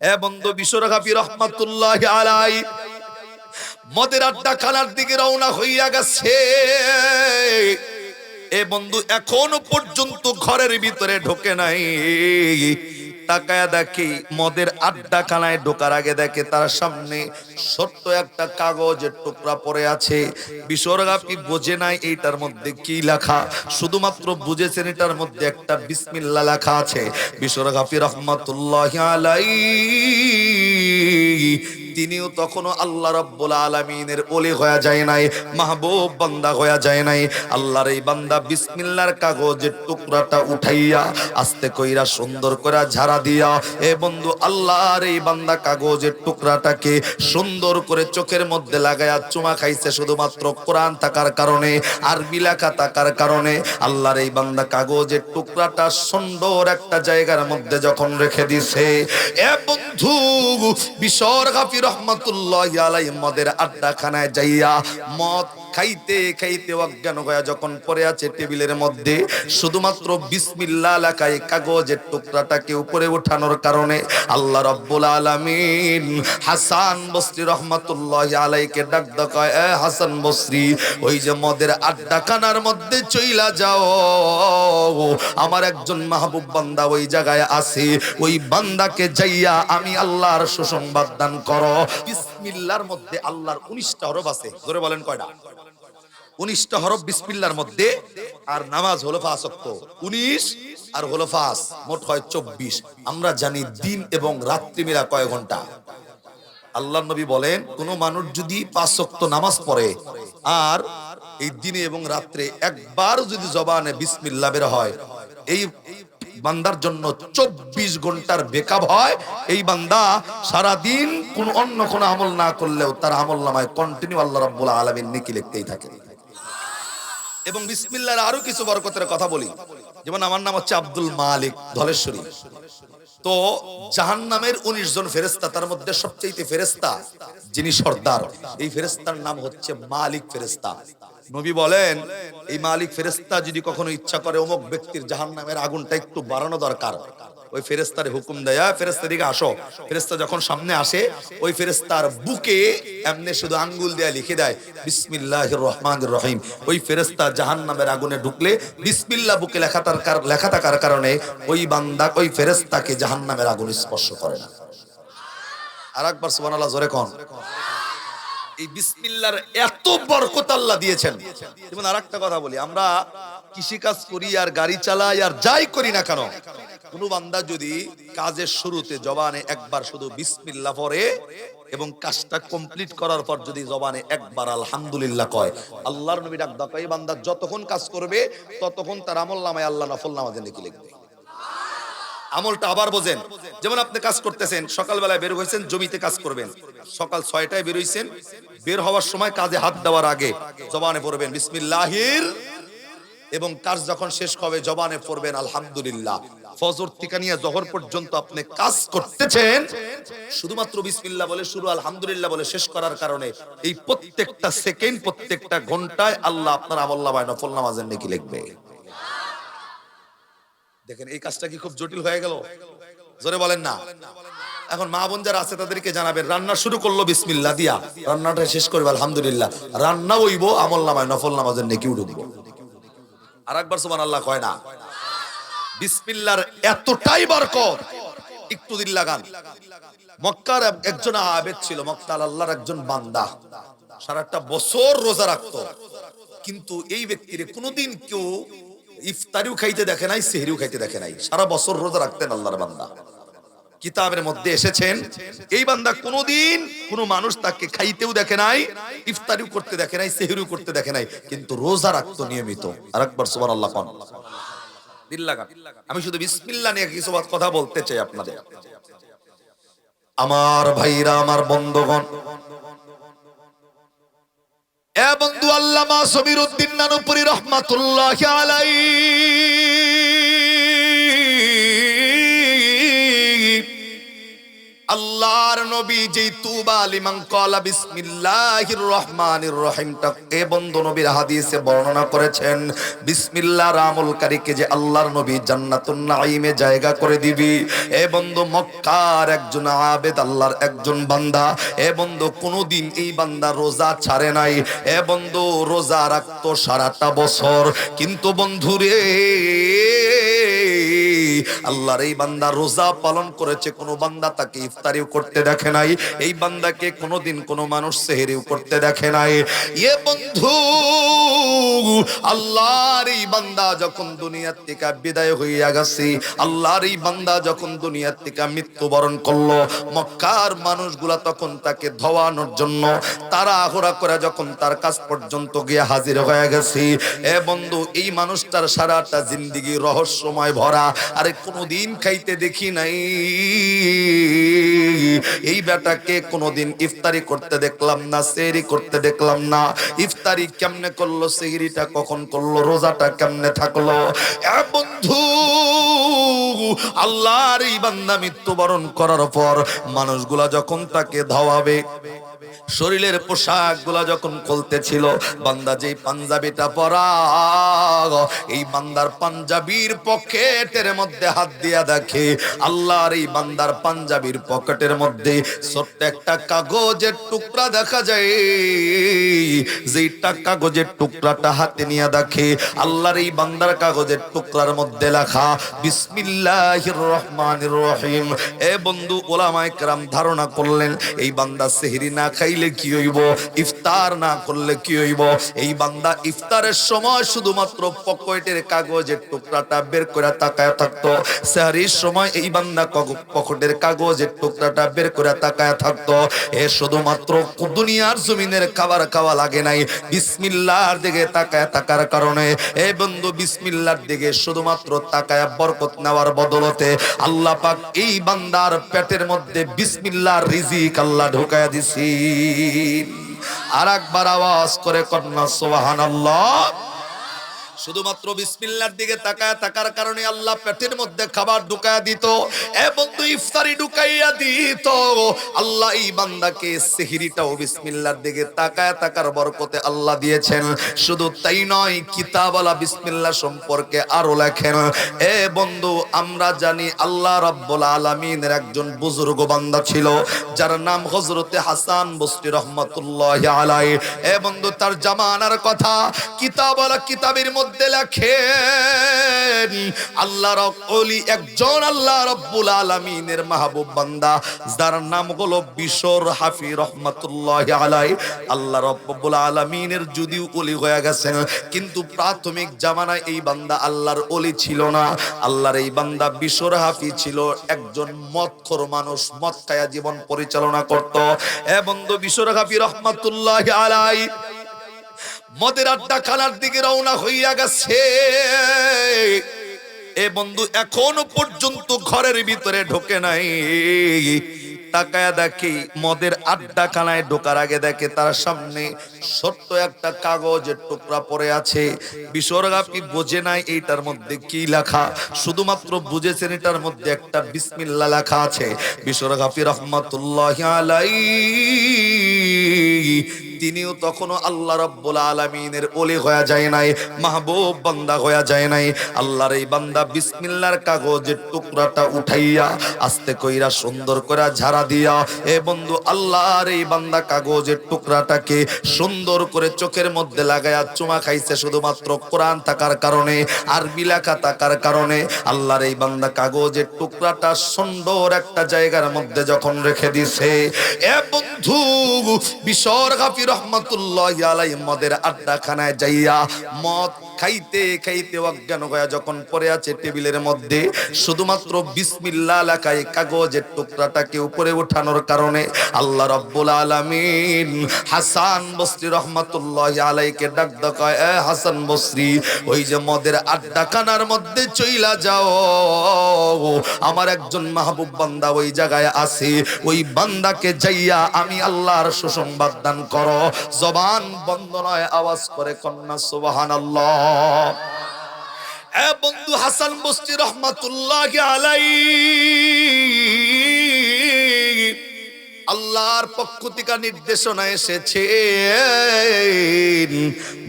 এ বন্ধু বিশ্বরঘাপি রহমাতুল্লাহ আলাই, মদের আড্ডা খানার দিকে রওনা হইয়া গেছে। এ বন্ধু এখনও পর্যন্ত ঘরের ভিতরে ঢোকে নাই। তাকায়া দেখি মদের আড্ডা খানায় ঢোকার আগে দেখে তার সামনে ছোট্ট একটা কাগজের টুকরা পড়ে আছে। বিশ্বরগাপি বোঝে নাই এইটার মধ্যে কি লেখা। শুধুমাত্র বুঝেছেন এটার মধ্যে একটা বিসমিল্লা লেখা আছে। বিশ্বরগাপি রহমতুল্লাহ আলাই তিনিও তখনও আল্লাহ রব্বুল আলমিনের ওলি হয়ে যায় নাই, মাহবুব বান্দা হয়ে যায় নাই। আল্লাহর এই বান্দা বিসমিল্লার কাগজের টুকরাটা উঠাইয়া আস্তে কইরা সুন্দর করে ঝাড়া দিয়া, এ বন্ধু, আল্লাহর এই বান্দা কাগজের টুকরাটাকে সুন্দর করে চোখের মধ্যে লাগায়া চুমা খাইছে শুধুমাত্র কোরআন থাকার কারণে, আরবি লেখা থাকার কারণে। আল্লাহর এই বান্দা কাগজের টুকরাটা সুন্দর একটা জায়গার মধ্যে যখন রেখে দিছে, এ বন্ধু বিশর গাফি রহমতুল্লাহ আলাই মদের আড্ডাখানায় যাইয়া মদ খাইতে খাইতে অজ্ঞান হয়ে যখন পড়ে আছে টেবিলের মধ্যে, শুধুমাত্র বিসমিল্লা লেখায় কাগজের টুকরাটাকে উপরে ওঠানোর কারণে আল্লাহ রব্বুল আলামিন হাসান বসরি রহমতুল্লাহ আলাইকে ডাক ডাকায়, এ হাসান বসরি, ওই যে মদের আড্ডাখানার মধ্যে চইলা যাও। আমার একজন মাহবুব বান্দা ওই জায়গায় আছে, ওই বান্দাকে যাইয়া আমি আল্লাহর সুসংবাদ দান করো। বিসমিল্লার মধ্যে আল্লাহর উনিশটা হরফ আছে। জোরে বলেন কয়টা? উনিশটা হরফ বিসমিল্লার মধ্যে, আর নামাজ হলো ফাঁসক্ত উনিশ, আর হলো ফাঁস মোট হয় চব্বিশ। আমরা জানি দিন এবং রাত্রি মিলা কয় ঘণ্টা। আল্লাহ নবী বলেন, কোন মানুষ যদি পাঁচ ওয়াক্ত নামাজ পড়ে, আর এই দিনে এবং রাত্রে একবার যদি জবানে বিসমিল্লা বের হয়, এই বান্দার জন্য চব্বিশ ঘণ্টার বেকআপ হয়। এই বান্দা সারা দিন কোন অন্য কোন আমল না করলেও তার আমল নামায় কন্টিনিউ আল্লাহ রাব্বুল আলামিন নেকি লিখতেই থাকে। এবং বিসমিল্লার আরও কিছু বরকতের কথা বলি। যেমন আমার নাম হচ্ছে আব্দুল মালিক ধলেশ্বরী। তো জাহান নামের উনিশ জন ফেরেস্তা তার মধ্যে সবচেয়ে ফেরেস্তা যিনি সর্দার। এই ফেরেস্তার নাম হচ্ছে মালিক ফেরেস্তা নবী বলেন, এই মালিক ফেরেস্তা যদি কখনো ইচ্ছা করে অমুক ব্যক্তির জাহান নামের আগুনটা একটু বাড়ানো দরকার, ওই ফেরেস্তার হুকুম দেয়া ফেরেস্তা দিকে আসো। ফেরেস্তা যখন সামনে আসে, ওই ফেরেস্তার বুকে এমনি শুধু আঙ্গুল দেয়া লিখে দেয়, বিসমিল্লাহির রহমানির রহিম। ওই ফেরেস্তা জাহান্নামের আগুনে ঢুকলে বিসমিল্লাহ বুকে লেখা তার লেখা থাকার কারণে ওই বান্দা, ওই ফেরেস্তাকে জাহান্নামের আগুন স্পর্শ করে না। আর একবার সুবহানাল্লাহ, জোরে কোন। এই বিসমিল্লার এত বরকত আল্লাহ দিয়েছেন। যেমন আর একটা কথা বলি, আমরা কৃষি কাজ করি আর গাড়ি চালাই আর যাই করি না কেন, কোন বান্দা যদি কাজের শুরুতে জবানে একবার শুধু বিসমিল্লাহ পরে এবং কাজটা কমপ্লিট করার পর যদি জবানে একবার আলহামদুলিল্লাহ কয়, আল্লাহর নবী ডাক দাও এই বান্দা যতক্ষণ কাজ করবে, ততক্ষণ তার আমল নামায় আল্লাহ নফল নামাজে লিখে লিখবে। আমলটা আবার বোঝেন। যেমন আপনি কাজ করতেছেন, সকালবেলায় বের হয়েছেন, জমিতে কাজ করবেন। সকাল ছয়টায় বের হয়েছেন বের হওয়ার সময় কাজে হাত দেওয়ার আগে জবানে পড়বেন, বিসমিল্লাহির। এবং কাজ যখন শেষ হবে, জবানে পড়বেন, আলহামদুলিল্লাহ। ফজর থেকে নিয়ে জহর পর্যন্ত আপনি কাজ করতেছেন, শুধুমাত্র বিসমিল্লাহ বলে শুরু, আলহামদুলিল্লাহ বলে শেষ করার কারণে এই প্রত্যেকটা সেকেন্ড, প্রত্যেকটা ঘন্টায় আল্লাহ আপনার আমল্লা আমল্লাহ নফল নামাজের নাকি লিখবে। দেখেন, এই কাজটা কি খুব জটিল হয়ে গেল? জোরে বলেন না। এখন মা বোন যারা আছে, তাদেরকে জানাবেন, রান্না শুরু করল, বিসমিল্লাহ, দিয়া। রান্নাটা শেষ করবে, আলহামদুলিল্লাহ। রান্না হইব, আমল নামায়, নফল নামাজের নেকি উঠব আর একবার সুবান আল্লাহ কয় না। বিসমিল্লার এতটাই বরকত, একটু দিল লাগান। মক্কার একজন আবেদ ছিল মক্কার আল্লাহর একজন বান্দা। সারাটা বছর রোজা রাখতো। কিন্তু এই ব্যক্তিরে কোনোদিন কেউ ইফতারিও খাইতে দেখে নাই, সেহরিও খাইতে দেখে নাই। সারা বছর রোজা রাখতেন আল্লাহর বান্দা। কিতাবের মধ্যে এসেছেন, এই বান্দা কোনোদিন কোনো মানুষ তাকে খাইতেও দেখে নাই, ইফতারিও করতে দেখে নাই, সেহরিও করতে দেখে নাই, কিন্তু রোজা রাখতো নিয়মিত। আর একবার সুবান আল্লাহ লাগান। আমি শুধু বিসমিল্লাহ নিয়ে কিছু কথা বলতে চাই আপনাদের। আমার ভাইরা, আমার বন্ধগণ এ বন্ধু আল্লামা সবির উদ্দিন নানুপুরি রহমাতুল্লাহ আলাই আল্লাহর নবী যে তুবা লিমান কলা বিসমিল্লাহির রহমানির রহিমটা এ বন্ধু নবীর হাদিসে বর্ণনা করেছেন বিসমিল্লাহ রামুলকারীকে যে আল্লাহর নবী জান্নাতুন নাঈমে জায়গা করে দিবি। এ বন্ধু মক্কার একজন আবেদ আল্লাহর একজন বান্দা, এ বন্ধু কোনোদিন এই বান্দা রোজা ছাড়ে নাই, এ বন্ধু রোজা রাখতো সারাটা বছর। কিন্তু বন্ধুরে আল্লাহর এই বান্দা রোজা পালন করেছে, কোনো বান্দা তাকে ইফতারিও করতে দেখে নাই। এই বান্দাকে কোনোদিন কোনো মানুষ সেহেরিও করতে দেখে নাই। এ বন্ধু, আল্লাহর এই বান্দা যখন দুনিয়ার থেকে বিদায় হইয়া গেছে, আল্লাহর এই বান্দা যখন দুনিয়ার থেকে মৃত্যুবরণ করল, মক্কার মানুষগুলা তখন তাকে ধোয়ানোর জন্য তারা আহরা করে যখন তার কাছ পর্যন্ত গিয়ে হাজির হয়ে গেছে। এ বন্ধু, এই মানুষটার সারাটা জিন্দিগি রহস্যময় ভরা। আরে কোনোদিন খাইতে দেখি নাই। এই বেটাকে কোনোদিন ইফতারি করতে দেখলাম না, সেহরি করতে দেখলাম না। ইফতারি কেমনে করল, সেহরিটা কখন করল, রোজাটা কেমনে থাকল? বন্ধু, আল্লাহর এই বান্দা মৃত্যুবরণ করার পর মানুষগুলা যখন তাকে ধাওয়াবে শরীরের পোশাকগুলা যখন খুলতেছিল বান্দা যেই পাঞ্জাবিটা পরা, এই বান্দার পাঞ্জাবির পকেটের মধ্যে হাত দিয়া দেখে, আল্লাহর এই বান্দার পাঞ্জাবির পকেটের মধ্যে ছোট্ট একটা কাগজের টুকরা দেখা যায়। যেইটা কাগজের টুকরাটা হাতে নিয়ে দেখে, আল্লাহর এই বান্দার কাগজের টুকরার মধ্যে লেখা, বিসমিল্লাহির রহমানির রহিম। এ বন্ধু ওলামায়ে কেরাম ধারণা করলেন, এই বান্দা সেহরি না খাইলে কি হইব? ইফতার না করলে কি হইব? এই বান্দা ইফতারের সময় শুধুমাত্র পকেটের কাগজের টুকরাটা বের করে তাকায় থাকতো। সেহরির সময় এই বান্দা পকেটের কাগজের টুকরাটা বের করে তাকায় থাকতো। এ শুধুমাত্র দুনিয়ার জমিনের খাবার খাওয়া লাগে নাই। বিসমিল্লাহর দিকে তাকায় থাকার কারণে এ বন্ধু বিসমিল্লাহর দিকে শুধুমাত্র তাকায় বরকত নেওয়ার বদলতে আল্লাহ পাক এই বান্দার পেটের মধ্যে বিসমিল্লাহর রিজিক আল্লাহ ঢুকায়া দিছি। আর একবার আওয়াজ করে কন্যা সুবহানাল্লাহ। শুধুমাত্র বিসমিল্লার দিকে তাকায় থাকার কারণে আল্লাহ পেটের মধ্যে খাবার ঢুকায়া দিত এ বন্ধু ইফতারি ঢুকাইয়া দিত। আল্লাহ এই বান্দাকে সেহরিটাও বিসমিল্লার দিকে তাকায় থাকার বরকতে আল্লাহ দিয়েছেন। শুধু তাই নয়, কিতাবওয়ালা বিসমিল্লাহ সম্পর্কে আরও লেখেন, এ বন্ধু, আমরা জানি আল্লাহ রাব্বুল আলামিনের একজন বুজুর্গ বান্দা ছিল, যার নাম হযরতে হাসান বসরি রহমাতুল্লাহি আলাইহি। এ বন্ধু, তার জামানার কথা কিতাবওয়ালা কিতাবের মধ্যে লেখেন আল্লাহ অলি একজন আল্লাহ রব্বুল আলামিনের মাহবুব বান্দা, যার নাম হলো বিশর হাফি রহমাতুল্লাহ আলাই আল্লাহ রব্বুল আলামিনের যদিও অলি হয়ে গেছেন, কিন্তু প্রাথমিক জামানায় এই বান্দা আল্লাহর অলি ছিল না। আল্লাহর এই বান্দা বিশর হাফি ছিল, একজন মদখোর মানুষ মদ খায়া জীবন পরিচালনা করত। এ বন্ধু বিশর হাফি রহমাতুল্লাহ আলাই মদের আড্ডা খানার দিকে রওনা হইয়া গেছে। এ বন্ধু এখনও পর্যন্ত ঘরের ভিতরে ঢোকে নাই। তাকায়া দেখি মদের আড্ডা খানায় ঢোকার আগে দেখে তার সামনে ছোট্ট একটা কাগজের টুকরা পড়ে আছে। বিসর্গাপি বোঝে নাই এইটার মধ্যে কি লেখা। শুধুমাত্র বুঝেছেন এটার মধ্যে একটা বিসমিল্লা লেখা আছে। বিসর্গাপি রহমাতুল্লাহ আলাই তিনিও তখনও আল্লাহ রব্বুল আলমিনের ওলি হয়ে যায় নাই, মাহবুব বান্দা হয়ে যায় নাই। আল্লাহর এই বান্দা বিসমিল্লার কাগজের টুকরাটা উঠাইয়া আস্তে কইরা সুন্দর করে ঝাড়া দিয়া, এ বন্ধু, আল্লাহর এই বান্দা কাগজের টুকরাটাকে সুন্দর করে চোখের মধ্যে লাগায়া চুমা খাইছে শুধুমাত্র কোরআন থাকার কারণে, আরবি লেখা থাকার কারণে। আল্লাহর এই বান্দা কাগজের টুকরাটা সুন্দর একটা জায়গার মধ্যে যখন রেখে দিছে, এ বন্ধু বিশর গাফি রহমতুল্লাহ আলাই মদের আড্ডাখানায় যাইয়া মদ খাইতে খাইতে অজ্ঞান হয়ে যখন পড়ে আছে টেবিলের মধ্যে, শুধুমাত্র বিসমিল্লা লেখায় কাগজের টুকরাটাকে উপরে উঠানোর কারণে আল্লাহ রব্বুল আলামিন হাসান বসরি রহমতুল্লাহ আলাইকে ডাক ডাকায় এ হাসান বসরি, ওই যে মদের আড্ডা আড্ডাখানার মধ্যে চইলা যাও। আমার একজন মাহবুব বান্দা ওই জায়গায় আছে, ওই বান্দাকে যাইয়া আমি আল্লাহর সুসংবাদ দান করো। জবান বন্ধ নয়, আওয়াজ করে কন্যা, সুবহানাল্লাহ। বন্ধু হাসান বস্তি রহমাতুল্লাহ আলাই আল্লাহর পক্ষ থেকে নির্দেশনা এসেছে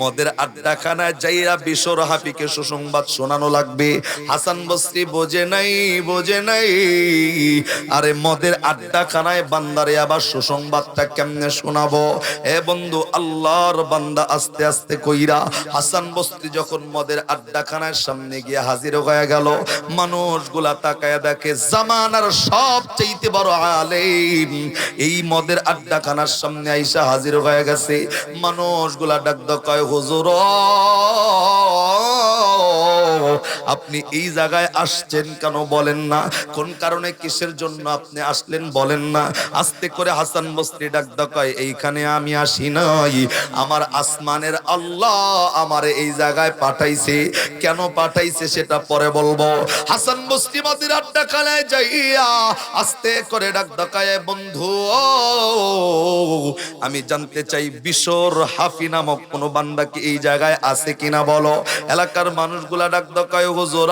মদের আড্ডাখানায় যাইয়া বিশর হাফিকে সুসংবাদ শোনানো লাগবে। হাসান বস্রি বোঝে নাই বোঝে নাই। আরে মদের আড্ডাখানায় বান্দারে আবার সুসংবাদটা কেমনে শোনাবো? এ বন্ধু, আল্লাহর বান্দা আস্তে আস্তে কইরা হাসান বস্তি যখন মদের আড্ডাখানার সামনে গিয়ে হাজির হয়ে গেল, মানুষগুলা তাকায় দেখে জামানার সব চাইতে বড় আলেম। এই মদের আড্ডাখানার সামনে আইসা হাজির হয়ে গেছে। মানুষগুলা ডাক কয় হুজুর আপনি এই জায়গায় আসছেন কেন বলেন না? কোন কারণে কিসের জন্য আপনি আসলেন বলেন না? আস্তে করে হাসান বস্তি ডাক কয়, এইখানে আমি আসি নাই। আমার আসমানের আল্লাহ আমারে এই জায়গায় পাঠাইছে। কেন পাঠাইছে সেটা পরে বলব। হাসান বস্তি মাদির আড্ডা খানায় যাইয়া আস্তে করে ডাক ডাকায় বন্ধু, আমি জানতে চাই বিশর হাফি নামক কোন বান্দা কি এই জায়গায় আছে কিনা বলো? এলাকার মানুষগুলা ডাক ডাকায় হুজুর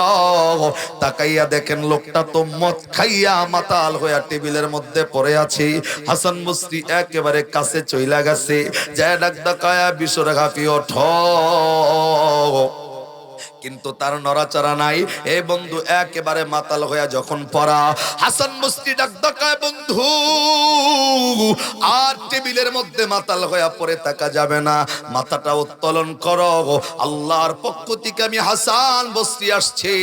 তাকাইয়া দেখেন লোকটা তো মদ খাইয়া মাতাল হইয়া টেবিলের মধ্যে পড়ে আছে। হাসান মুসরি একেবারে কাছে চইলা গেছে। যায় ডাক ডাকায়া বিশর হাফি ওঠ কিন্তু তার নড়াচড়া নাই। এ বন্ধু, একেবারে মাতাল হইয়া যখন পড়া, হাসান ডাক ডাকায় বন্ধু, আর টেবিলের মধ্যে মাতাল হইয়া পড়ে থাকা যাবে না। মাথাটা উত্তোলন করো আল্লাহর পক্ষ থেকে আমি হাসান বস্তি আসছি।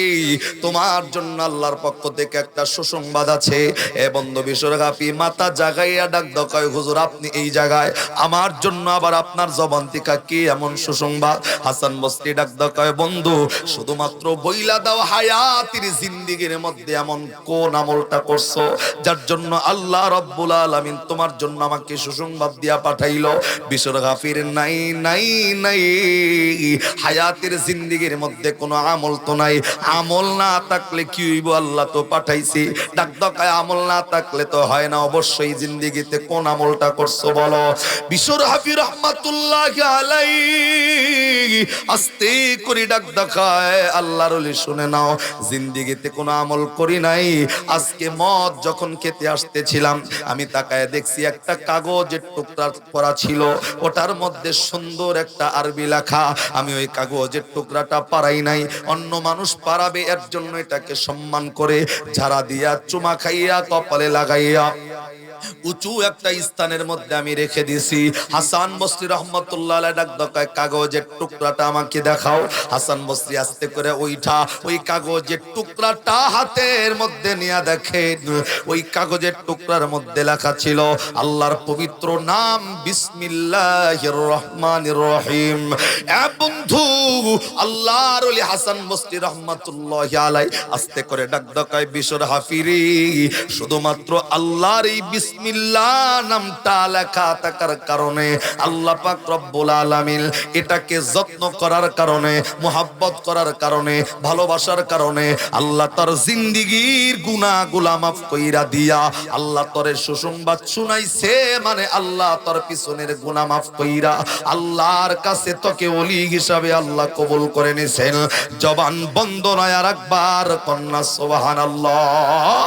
তোমার জন্য আল্লাহর পক্ষ থেকে একটা সুসংবাদ আছে। এ বন্ধু বিশ্বরাপি মাথা জাগাইয়া ডাক দকায় হুজুর, আপনি এই জায়গায়। আমার জন্য আবার আপনার জবান থেকে কি এমন সুসংবাদ? হাসান বস্তি ডাক দকায় বন্ধু শুধুমাত্র বইলা দাও হায়াতির জিন্দিগির মধ্যে এমন কোন আমলটা করছ, যার জন্য আল্লাহ রব্বুল আলামিন তোমার জন্য আমাকে সুসংবাদ দিয়া পাঠাইলো? বিশর গাফির নাই নাই নাই। হায়াতের জিন্দিগির মধ্যে কোনো আমল তো নাই। আমল না থাকলে কি হইব আল্লাহ তো পাঠাইছি। ডাক দকায় আমল না থাকলে তো হয় না, অবশ্যই জিন্দিগিতে কোন আমলটা করছ বলো? বিশর হাফি রহমাতুল্লাহ আলাই আস্তে করে ডাক দেখায় আল্লাহর শুনে নাও, জিন্দিগিতে কোনো আমল করি নাই। আজকে মদ যখন খেতে আসতেছিলাম, আমি তাকায় দেখছি একটা কাগজের টুকরা করা ছিল। ওটার মধ্যে সুন্দর একটা আরবি লেখা, আমি ওই কাগজের টুকরাটা পারাই নাই। অন্য মানুষ পারাবে এর জন্য এটাকে সম্মান করে ঝাড়া দিয়া চুমা খাইয়া কপালে লাগাইয়া উঁচু একটা স্থানের মধ্যে আমি রেখে দিছি হাসান বস্রি রহমতুল্লাহ ডাক দকায় কাগজের টুকরাটা আমাকে দেখাও। হাসান বস্রি আস্তে করে ওইটা ওই কাগজের টুকরাটা হাতের মধ্যে নিয়ে দেখেন। ওই কাগজের টুকরার মধ্যে লেখা ছিল, আল্লাহর পবিত্র নাম বিসমিল্লাহির রহমানির রহিম। বন্ধু, আল্লাহর ওলি হাসান বস্রি রহমতুল্লাহ আলাই আস্তে করে ডাক দকায় বিশর হাফিরি, শুধুমাত্র আল্লাহর এই আল্লাহ আল্লাহ তার আল্লাহ মানে আল্লাহ তোর পিছনের গুনাহ মাফ কইরা আল্লাহর কাছে তোকে ওলি হিসাবে আল্লাহ কবুল করে নিছেন। জবান বন্ধ নয় আর একবার কন্যা সুবহানাল্লাহ।